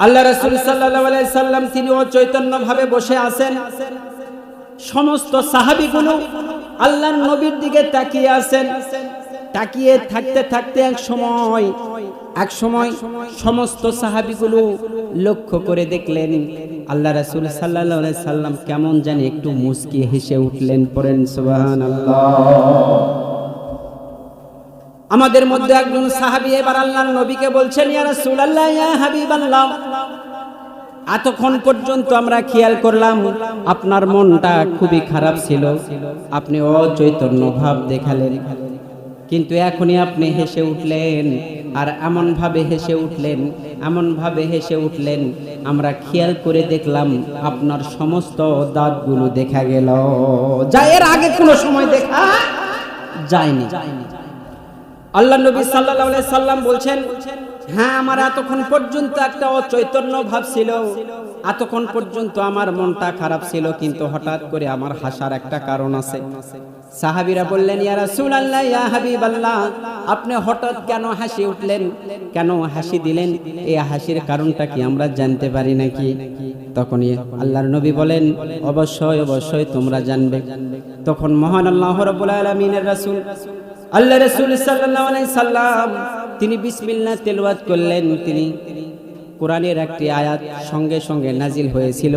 আল্লাহ রসুল সাল্লাহ সাল্লাম তিনি অচৈতন্য ভাবে বসে আছেন। সমস্ত সাহাবিগুলো আল্লাহর নবীর দিকে তাকিয়ে আছেন। তাকিয়ে থাকতে থাকতে এক সময় এক সময় সমস্ত সাহাবিগুলো লক্ষ্য করে দেখলেন, আল্লাহ রাসূল আলাইহি সাল্লাম কেমন জানি একটু মুস্কি হেসে উঠলেন, পড়েন, সুবহানাল্লাহ। আমাদের মধ্যে একজন সাহাবী এবার আল্লাহর নবীকে বলছেন, ইয়া রাসূলুল্লাহ, ইয়া হাবিবাল্লাহ। এতক্ষণ পর্যন্ত আমরা খেয়াল করলাম, আপনার মনটা খুবই খারাপ ছিল। আপনি অচৈতন্য ভাব দেখালেন। কিন্তু এখনই আপনি হেসে উঠলেন, আর এমন ভাবে হেসে উঠলেন এমন ভাবে হেসে উঠলেন, আমরা খেয়াল করে দেখলাম আপনার সমস্ত দাঁতগুলো দেখা গেল। যা এর আগে কোনো সময় দেখা? যায়নি। আল্লাহ নবী আলাইহি সাল্লাম বলছেন হ্যাঁ আমার এতক্ষণ পর্যন্ত একটা অচৈতন্য ভাব ছিল। এতক্ষণ পর্যন্ত আমার মনটা খারাপ ছিল, কিন্তু হঠাৎ করে আমার হাসার একটা কারণ আছে। সাহাবীরা বললেন, ইয়া রাসূলুল্লাহ, ইয়া হাবিবাল্লাহ, আপনি হঠাৎ কেন হাসি উঠলেন? কেন হাসি দিলেন? এই হাসির কারণটা কি আমরা জানতে পারি নাকি? তখনই আল্লাহর নবী বলেন, অবশ্যই অবশ্যই তোমরা জানবে। তখন মহান আল্লাহ রাব্বুল আলামিনের রাসূল আল্লাহ রসুল সাল্লাল্লাহু আলাইহি সাল্লাম তিনি বিসমিল্লা তেলওয়াত করলেন, তিনি কোরআনের একটি আয়াত সঙ্গে সঙ্গে নাজিল হয়েছিল।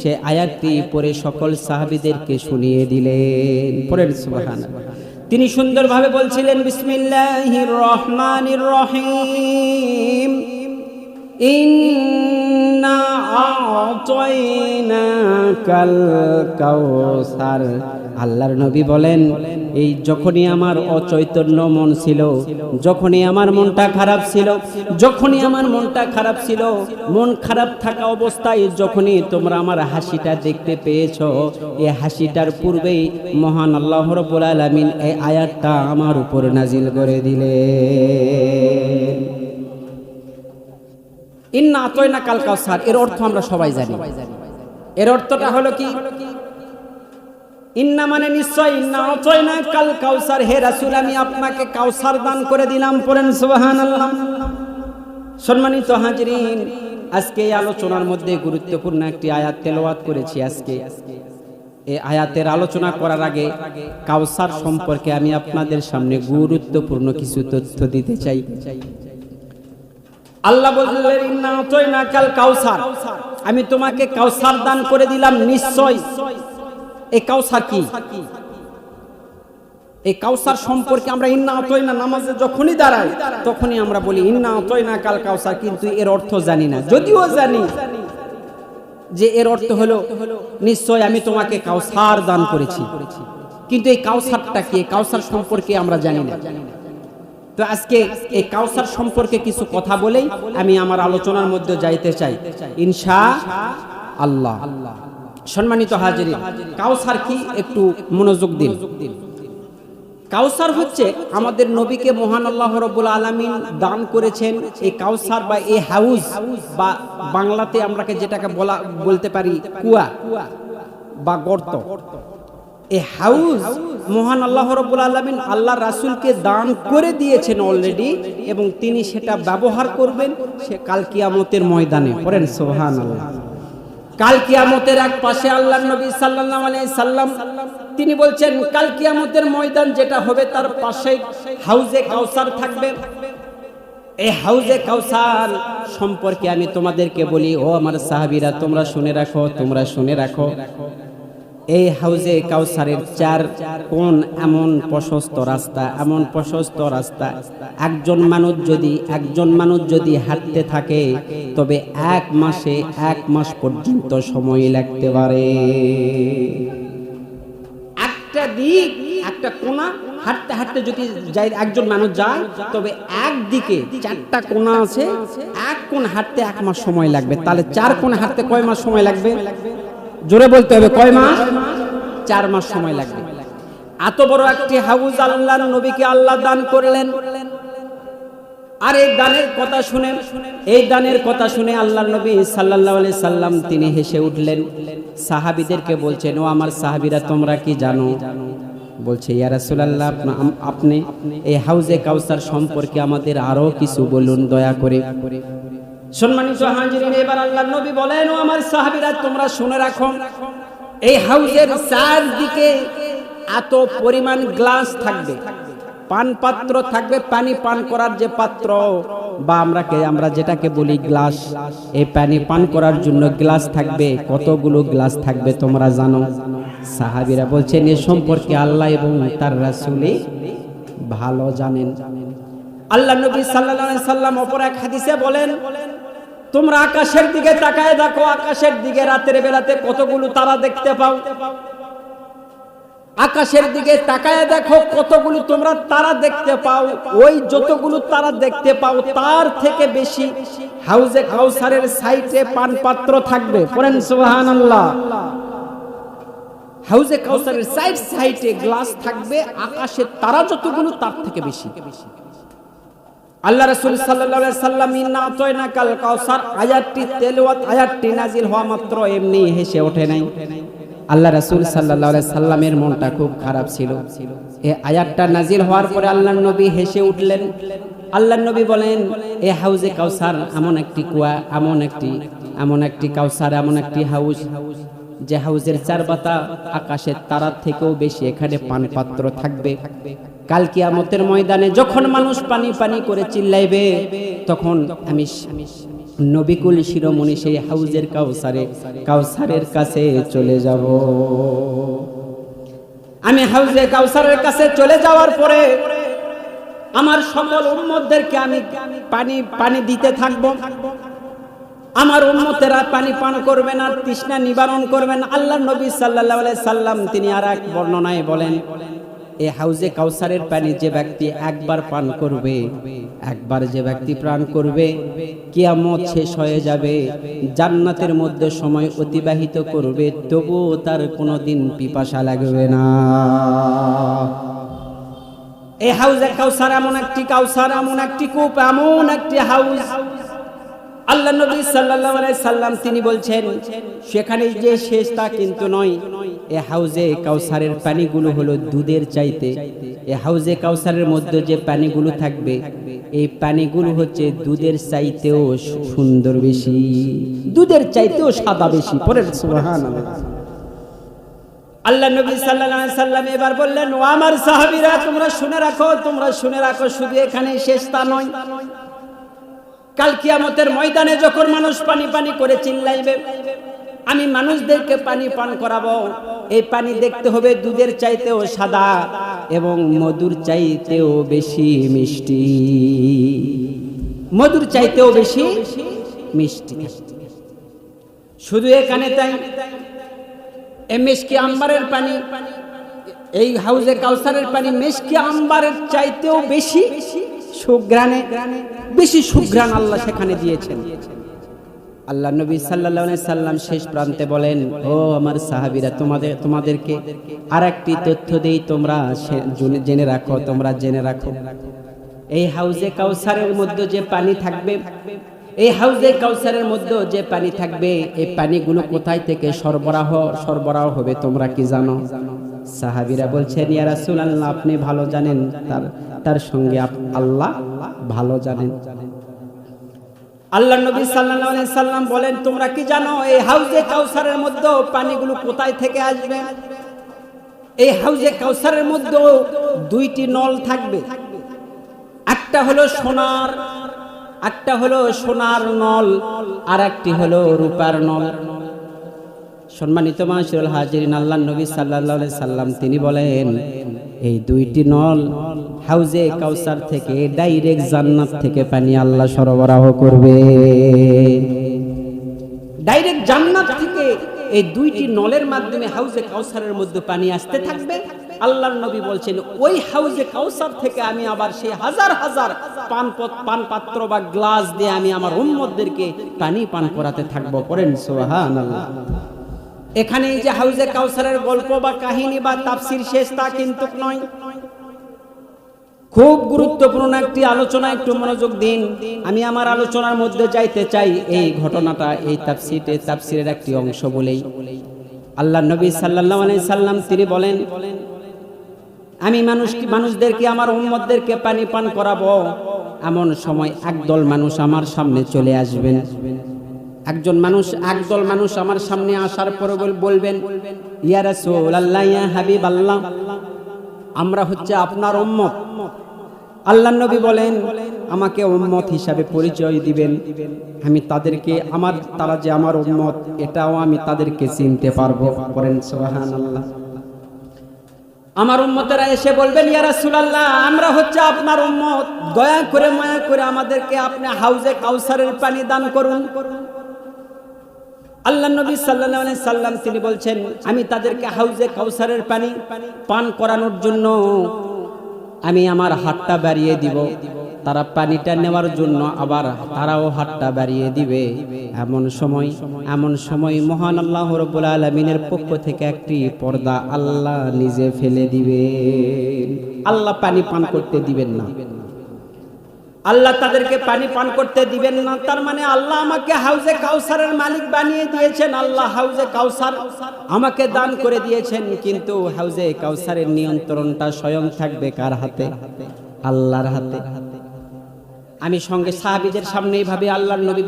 সে আয়াতটি পরে সকল সাহাবিদেরকে শুনিয়ে দিলেন। পরের সুবাহান তিনি সুন্দরভাবে বলছিলেন, বিসমিল্লাহির রহমানির রহিম। আল্লাহর নবী বলেন, এই যখনই আমার অচৈতন্য মন ছিল, যখনই আমার মনটা খারাপ ছিল, যখনই আমার মনটা খারাপ ছিল, মন খারাপ থাকা অবস্থায় যখনই তোমরা আমার হাসিটা দেখতে পেয়েছ এই হাসিটার পূর্বেই মহান আল্লাহ রব্বুল আলামিন এই আয়াতটা আমার উপর নাজিল করে দিলেন। ইন্না আতয়না কাল কাউসার, এর অর্থ আমরা সবাই জানি। এর অর্থটা হলো কি? ইন্না মানে নিশ্চয়, ইন্না অতয়না কাল কাউসার। হে রাসূল, আমি আপনাকে কাউসার দান করে দিলাম, পড়েন সুবহানাল্লাহ। সম্মানিত হাজরিন, আজকে এই আলোচনার মধ্যে গুরুত্বপূর্ণ একটি আয়াত তেলাওয়াত করেছি আজকে। এই আয়াতের আলোচনা করার আগে কাউসার সম্পর্কে আমি আপনাদের সামনে গুরুত্বপূর্ণ কিছু তথ্য দিতে চাই। আল্লাহ বললেন আমি তোমাকে কাউসার দান করে দিলাম নিশ্চয়। এই কাউসার কি? এই কাউসার সম্পর্কে আমরা ইন্না আতাইনা নামাজে যখনই দাঁড়াই, তখনই আমরা বলি, ইন্না না কাল কাউসার। কিন্তু এর অর্থ জানি না। যদিও জানি যে এর অর্থ হলো, নিশ্চয় আমি তোমাকে কাউসার দান করেছি। কিন্তু এই কাউসারটা কি? কাউসার সম্পর্কে আমরা জানি না। তো আজকে এই কাউসার সম্পর্কে কিছু কথা বলেই আমি আমার আলোচনার মধ্যে যাইতে চাই। ইনশা আল্লাহ। সম্মানিত হাজিরি কাউসার কি একটু মনোযোগ দিন। কাউসার হচ্ছে আমাদের নবীকে মহান আল্লাহ রব্বুল আলামিন দান করেছেন এই কাউসার বা এই হাউস বা বাংলাতে আমরাকে যেটাকে বলা, বলতে পারি কুয়া বা গর্ত। এই হাউস মহান আল্লাহ রব্বুল আলমিন আল্লাহ রাসুলকে দান করে দিয়েছেন অলরেডি এবং তিনি সেটা ব্যবহার করবেন সে কাল কিয়ামতের ময়দানে। পড়েন সোহান আল্লাহ কাল কিয়ামতের এক পাশে আল্লাহ নবী সাল্লাল্লাহু আলাইহি সাল্লাম, তিনি বলছেন, কাল কিয়ামতের ময়দান যেটা হবে তার পাশে হাউজে কাউসার থাকবে। এই হাউজে কাউসার সম্পর্কে আমি তোমাদেরকে বলি, ও আমার সাহাবিরা, তোমরা শুনে রাখো, তোমরা শুনে রাখো। এই হাউজে কাউসারের চার কোন এমন প্রশস্ত রাস্তা, এমন প্রশস্ত রাস্তা। একজন মানুষ যদি একজন মানুষ যদি হাঁটতে থাকে, তবে এক মাসে এক মাস পর্যন্ত সময় লাগতে পারে। একটা দিক, একটা কোনা হাঁটতে হাঁটতে যদি যাই একজন মানুষ যায়, তবে একদিকে চারটা কোনা আছে। এক কোন হাঁটতে এক মাস সময় লাগবে। তাহলে চার কোন হাঁটতে কয় মাস সময় লাগবে? জোরে বলতে হবে, কয় মাস? চার মাস সময় লাগবে। এত বড় একটি হাউজ আল্লাহর নবীকে আল্লাহ দান করলেন। আর এই দানের কথা শুনে, এই দানের কথা শুনে আল্লাহর নবী আলাইহি সাল্লাম তিনি হেসে উঠলেন। সাহাবীদেরকে বলছেন, ও আমার সাহাবীরা, তোমরা কি জানো? বলছে ইয়ারাসুলাল্লাহ আপনি এই হাউজে কাউসার সম্পর্কে আমাদের আরও কিছু বলুন, দয়া করে। সম্মানিত হাজিরিন, এবার আল্লাহ নবী বলেন, ও আমার সাহাবীরা, তোমরা শুনে রাখো। এই হাউজের চারদিকে এত পরিমাণ গ্লাস থাকবে। পান পাত্র থাকবে, পানি পান করার যে পাত্র, বা আমরা কে আমরা যেটাকে বলি গ্লাস, এই পানি পান করার জন্য গ্লাস থাকবে, কতগুলো গ্লাস থাকবে তোমরা জানো? সাহাবিরা বলছেন, এ সম্পর্কে আল্লাহ এবং তার রাসূলই ভালো জানেন। আল্লাহ নবী আলাইহি সাল্লাম অপর এক হাদিসে বলেন তোমরা আকাশের দিকে তাকায় দেখো, আকাশের দিকে রাতের বেলাতে কতগুলো তারা দেখতে পাও। আকাশের দিকে তাকায় দেখো, কতগুলো তোমরা তারা দেখতে পাও। ওই যতগুলো তারা দেখতে পাও, তার থেকে বেশি হাউজে কাউসারের সাইটে পান পাত্র থাকবে। পড়েন সুবহানাল্লাহ। হাউজে কাউসারের সাইড সাইডে গ্লাস থাকবে আকাশের তারা যতগুলো, তার থেকে বেশি। আল্লাহ রাসূল আলাইহি সাল্লাম, ইন্না আতাইনা কাল কাউসার। আয়াতটি তেলাওয়াত, আয়াতটি নাজিল হওয়া মাত্র এমনি হেসে ওঠে নাই। আল্লাহ রাসূল আলাইহি সাল্লামের মনটা খুব খারাপ ছিল। এই আয়াতটা নাজিল হওয়ার পরে আল্লাহর নবী হেসে উঠলেন। আল্লাহর নবী বলেন, এ হাউজে কাউসার, এমন একটি কুয়া, এমন একটি এমন একটি কাউসার, এমন একটি হাউস যে হাউজের চার পাতা আকাশের তারার থেকেও বেশি, এখানে পানপাত্র থাকবে। কাল কিয়ামতের ময়দানে যখন মানুষ পানি পানি করে চিল্লাইবে, তখন আমি নবিকুল শিরোমণি সেই হাউজের কাউসারে, কাউসারের কাছে চলে যাব। আমি হাউজে কাউসারের কাছে চলে যাওয়ার পরে আমার সকল উম্মতদেরকে আমি পানি পানি দিতে থাকব। আমার উম্মতেরা পানি পান করবেন আর তৃষ্ণা নিবারণ করবেন আল্লাহ নবী আলাইহি সাল্লাম, তিনি আর এক বর্ণনায় বলেন এ হাউজে কাউসারের পানি যে ব্যক্তি একবার পান করবে, একবার যে ব্যক্তি প্রাণ করবে, কিয়ামত শেষ হয়ে যাবে, জান্নাতের মধ্যে সময় অতিবাহিত করবে, তবুও তার কোনোদিন পিপাসা লাগবে না। এই হাউজে কাউসার এমন একটি কাউসার, এমন একটি কূপ, এমন একটি হাউস আল্লাহ নবী সাল্লাল্লাহু আলাইহি সাল্লাম তিনি বলছেন, সেখানে যে শেষ তা কিন্তু নয়। এ হাউজে কাউসারের পানিগুলো হলো দুধের চাইতে। এ হাউজে কাউসারের মধ্যে যে পানিগুলো থাকবে, এই পানিগুলো হচ্ছে দুধের চাইতেও সুন্দর বেশি। দুধের চাইতেও সাদা বেশি। পরে সুবহানাল্লাহ আল্লাহ নবী সাল্লাল্লাহু সাল্লাম এবার বললেন, ও আমার সাহাবীরা, তোমরা শুনে রাখো, তোমরা শুনে রাখো, শুধু এখানে শেষ তা নয়। কাল কিয়ামতের ময়দানে যখন মানুষ পানি পানি করে চিল্লাইবে, আমি মানুষদেরকে পানি পান করাবো। এই পানি দেখতে হবে দুধের চাইতেও সাদা এবং মধুর চাইতেও বেশি মিষ্টি। মধুর চাইতেও বেশি মিষ্টি। শুধু এখানে তাই, এ মেশকি আম্বারের পানি, এই হাউজে কাউসারের পানি মেশকি আম্বারের চাইতেও বেশি সুগ্রানে বেশি সুগ্রান আল্লাহ সেখানে দিয়েছেন। আল্লাহ নবী আলাইহি সাল্লাম শেষ প্রান্তে বলেন, ও আমার সাহাবীরা, তোমাদের, তোমাদেরকে আরেকটি তথ্য দেই, তোমরা জেনে- জেনে রাখো, তোমরা জেনে রাখো। এই হাউজে কাউসারের মধ্যে যে পানি থাকবে, এই হাউজে কাউসারের মধ্যে যে পানি থাকবে, এই পানিগুলো কোথায় থেকে সরবরাহ সরবরাহ হবে, তোমরা কি জানো? সাহাবীরা বলছেন, ইয়া রাসূলুল্লাহ, আপনি ভালো জানেন, তার তার সঙ্গে আল্লাহ ভালো জানেন। আল্লাহ নবী সাল্লাল্লাহু আলাইহি সাল্লাম বলেন, তোমরা কি জানো, এই হাউজে কাউসারের মধ্যে পানিগুলো কোথায় থেকে আসবে? এই হাউজে কাউসারের মধ্যে দুইটি নল থাকবে। একটা হলো সোনার, একটা হলো সোনার নল, আর একটি হলো রূপার নল। সম্মানিত মাসুল হাজিরিন আল্লাহ নবী আলাইহি সাল্লাম, তিনি বলেন, এই দুইটি নল হাউজে কাউসার থেকে ডাইরেক্ট জান্নাত থেকে পানি আল্লাহ সরবরাহ করবে। ডাইরেক্ট জান্নাত থেকে এই দুইটি নলের মাধ্যমে হাউজে কাউসারের মধ্যে পানি আসতে থাকবে। আল্লাহর নবী বলছেন, ওই হাউজে কাউসার থেকে আমি আবার সেই হাজার হাজার পান পান পাত্র বা গ্লাস দিয়ে আমি আমার উম্মতদেরকে পানি পান করাতে থাকব। পড়েন, সুবহানাল্লাহ। এখানে এই যে হাউজে কাউসারের গল্প বা কাহিনী বা তাফসির শেষ তা কিন্তু নয়। খুব গুরুত্বপূর্ণ একটি আলোচনা, একটু মনোযোগ দিন। আমি আমার আলোচনার মধ্যে যাইতে চাই এই ঘটনাটা, এই তাফসিরে তাফসিরের একটি অংশ বলেই। আল্লাহ নবী সাল্লাল্লাহু আলাইহি সাল্লাম তিনি বলেন, আমি মানুষ মানুষদেরকে আমার উম্মতদেরকে পানি পান করাবো? এমন সময় একদল মানুষ আমার সামনে চলে আসবেন। একজন মানুষ, একদল মানুষ আমার সামনে আসার পরে বল- বলবেন, ইয়া ইয়া হাবিব আল্লাহ আমরা হচ্ছে আপনার উম্মত। আল্লাহ নবী বলেন, আমাকে উম্মত হিসাবে পরিচয় দিবেন। আমি তাদেরকে, আমার, তারা যে আমার উম্মত, এটাও আমি তাদেরকে চিনতে পারব। করেন, সুবহানাল্লাহ। আমার উম্মতেরা এসে বলবেন, ইয়া রাসূলুল্লাহ, আমরা হচ্ছে আপনার উম্মত। দয়া করে, মায়া করে আমাদেরকে আপনি হাউজে কাউসারের পানি দান করুন। আল্লাহ নবী সাল্লাহ সাল্লাম তিনি বলছেন, আমি তাদেরকে হাউজে কাউসারের পানি পান করানোর জন্য আমি আমার হাতটা বাড়িয়ে দিব। তারা পানিটা নেওয়ার জন্য আবার তারাও হাতটা বাড়িয়ে দিবে। এমন সময় এমন সময় মহান আল্লাহ রব্বুল আলমিনের পক্ষ থেকে একটি পর্দা আল্লাহ নিজে ফেলে দিবে আল্লাহ পানি পান করতে দিবেন না। আল্লাহ তাদেরকে পানি পান করতে দিবেন না। তার মানে আল্লাহ আমাকে হাউজে কাউসারের মালিক বানিয়ে দিয়েছেন। আল্লাহ হাউজে কাউসার আমাকে দান করে দিয়েছেন, কিন্তু হাউজে কাউসারের নিয়ন্ত্রণটা স্বয়ং থাকবে কার হাতে? আল্লাহর হাতে। আমি সঙ্গে সাহাবিদের সামনে এইভাবে আল্লাহর নবী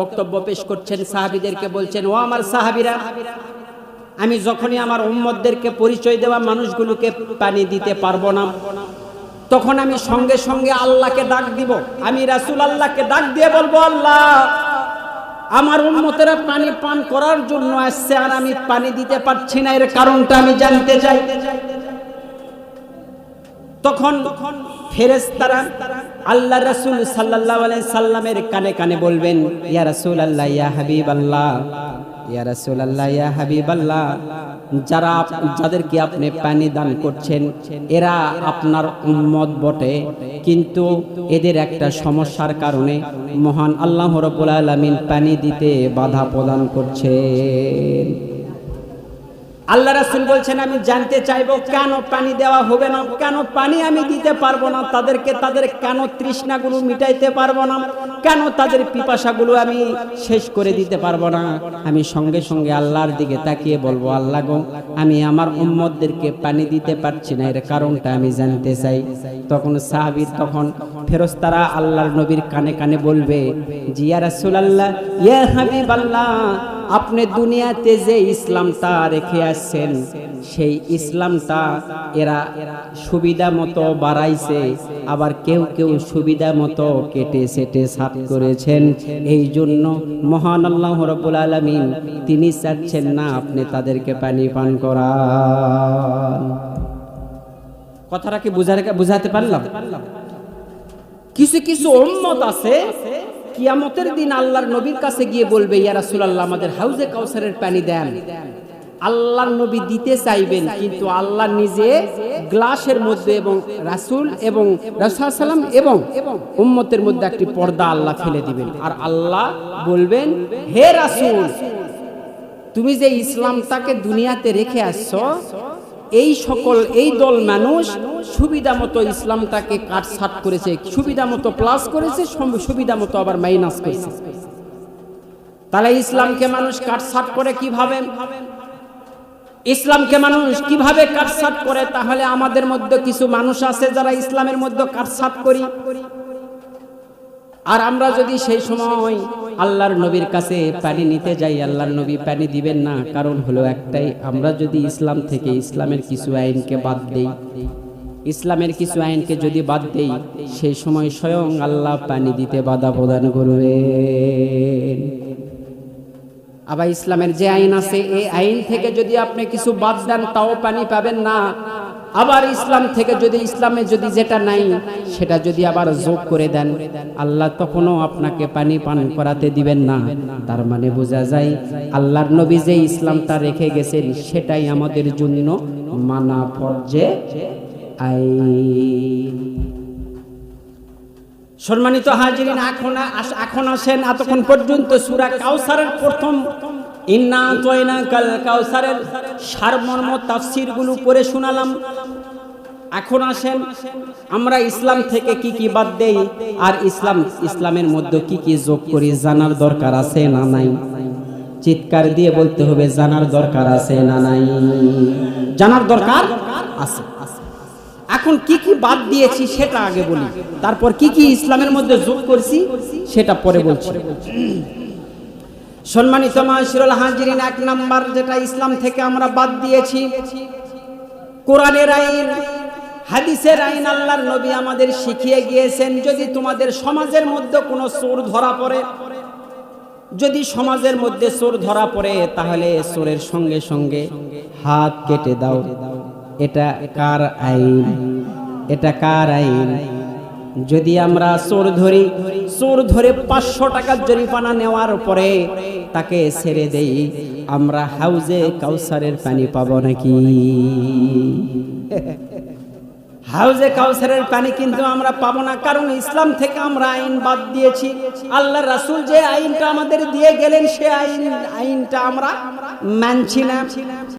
বক্তব্য পেশ করছেন। সাহাবিদেরকে বলছেন, ও আমার সাহাবিরা, আমি যখনই আমার উম্মদদেরকে পরিচয় দেওয়া মানুষগুলোকে পানি দিতে পারব না তখন আমি সঙ্গে সঙ্গে আল্লাহকে ডাক দিব। আমি রাসূল আল্লাহকে ডাক দিয়ে বলব, আল্লাহ, আমার উন্মতেরা পানি পান করার জন্য আসছে আর আমি পানি দিতে পারছি না। এর কারণটা আমি জানতে চাই। তখন ফেরেশতারা আল্লাহ রাসূল আলাইহি সাল্লামের কানে কানে বলবেন, ইয়া রাসুল আল্লাহ, ইয়া হাবিব আল্লাহ ইয়া রাসুল আল্লাহ, ইয়া হাবিবাল্লাহ। যারা যাদেরকে আপনি পানি দান করছেন, এরা আপনার উম্মত বটে। কিন্তু এদের একটা সমস্যার কারণে মহান আল্লাহ রবুল আলমিন পানি দিতে বাধা প্রদান করছেন। আল্লাহ রাসূল বলছেন, আমি জানতে চাইব কেন পানি দেওয়া হবে না? কেন পানি আমি দিতে পারব না? তাদেরকে তাদের কেন তৃষ্ণাগুলো মিটাইতে পারব না? কেন তাদের পিপাসাগুলো আমি শেষ করে দিতে পারব না? আমি সঙ্গে সঙ্গে আল্লাহর দিকে তাকিয়ে বলব, আল্লাহ গো, আমি আমার উম্মতদেরকে পানি দিতে পারছি না, এর কারণটা আমি জানতে চাই। তখন সাহাবীর তখন ফেরেশতারা আল্লাহর নবীর কানে কানে বলবে, জিয়া রাসূলুল্লাহ, ইয়া হাবিবাল্লাহ আপনি দুনিয়াতে যে ইসলামটা রেখে আসছেন, সেই ইসলামটা এরা সুবিধা মতো বাড়াইছে, আবার কেউ কেউ সুবিধা মতো কেটে সেটে সাত করেছেন। এই জন্য মহান আল্লাহ রব্বুল আলামিন তিনি চাচ্ছেন না আপনি তাদেরকে পানি পান করা কথাটা কি বুঝাতে পারলাম? কিছু কিছু উম্মত আছে কিয়ামতের দিন আল্লাহর নবীর কাছে গিয়ে বলবে, ইয়া রাসূলুল্লাহ, আমাদের হাউজে কাউসারের পানি দেন। আল্লাহর নবী দিতে চাইবেন, কিন্তু আল্লাহ নিজে গ্লাসের মধ্যে এবং রাসূল এবং সাল্লাম এবং উম্মতের মধ্যে একটি পর্দা আল্লাহ ফেলে দিবেন। আর আল্লাহ বলবেন, হে রাসূল, তুমি যে ইসলামটাকে দুনিয়াতে রেখে আসছো এই সকল, এই দল মানুষ সুবিধা মতো ইসলামটাকে কাটছাট করেছে, সুবিধা মতো প্লাস করেছে সুবিধা মতো আবার মাইনাস করেছে। তাহলে ইসলামকে মানুষ কাটছাট করে কীভাবে? ইসলামকে মানুষ কীভাবে কাটছাট করে? তাহলে আমাদের মধ্যে কিছু মানুষ আছে যারা ইসলামের মধ্যে কাটছাট করি। আর আমরা যদি সেই সময় আল্লাহর নবীর কাছে পানি নিতে যাই, আল্লাহর নবী পানি দিবেন না। কারণ হলো একটাই, আমরা যদি ইসলাম থেকে ইসলামের কিছু আইনকে বাদ দেই, ইসলামের কিছু আইনকে যদি বাদ দেই, সেই সময় স্বয়ং আল্লাহ পানি দিতে বাধা প্রদান করবেন। আবার ইসলামের যে আইন আছে, এই আইন থেকে যদি আপনি কিছু বাদ দেন, তাও পানি পাবেন না। আবার ইসলাম থেকে যদি ইসলামে যদি যেটা নাই, সেটা যদি আবার যোগ করে দেন, আল্লাহ তখনও আপনাকে পানি পান করাতে দিবেন না। তার মানে বোঝা যায়, আল্লাহর নবী যে ইসলামটা রেখে গেছেন, সেটাই আমাদের জন্য মানা ফরজে সম্মানিত হাজিরিন, এখন এখন আসেন, এতক্ষণ পর্যন্ত সুরা কাউসারের প্রথম ইন্না তয়না কাল কাউসারের সারমর্ম তাফসিরগুলো পড়ে শোনালাম। এখন আসেন আমরা ইসলাম থেকে কি কি বাদ দেই আর ইসলাম, ইসলামের মধ্যে কি কি যোগ করি জানার দরকার আছে না নাই? চিৎকার দিয়ে বলতে হবে জানার দরকার আছে না নাই? জানার দরকার আছে। এখন কি কি বাদ দিয়েছি সেটা আগে বলি। তারপর কি কি ইসলামের মধ্যে যোগ করছি সেটা পরে বলছি। সম্মানিত মাসিরুল হাজিরিন, এক নাম্বার যেটা ইসলাম থেকে আমরা বাদ দিয়েছি। কোরআনের আইন, হাদিসের আইন আল্লাহর নবী আমাদের শিখিয়ে গিয়েছেন, যদি তোমাদের সমাজের মধ্যে কোনো চোর ধরা পড়ে, যদি সমাজের মধ্যে চোর ধরা পড়ে, তাহলে চোরের সঙ্গে সঙ্গে হাত কেটে দাও। এটা কার আইন? এটা কার আইন? যদি আমরা চোর ধরি চোর ধরে পাঁচশো টাকার জরিমানা নেওয়ার পরে তাকে ছেড়ে দেই, আমরা হাউজে কাউসারের পানি পাবো নাকি? হাউজে কাউসারের পানি কিন্তু আমরা পাবো না, কারণ ইসলাম থেকে আমরা আইন বাদ দিয়েছি। আল্লাহ রাসূল যে আইনটা আমাদের দিয়ে গেলেন, সে আইন, আইনটা আমরা মানছি না।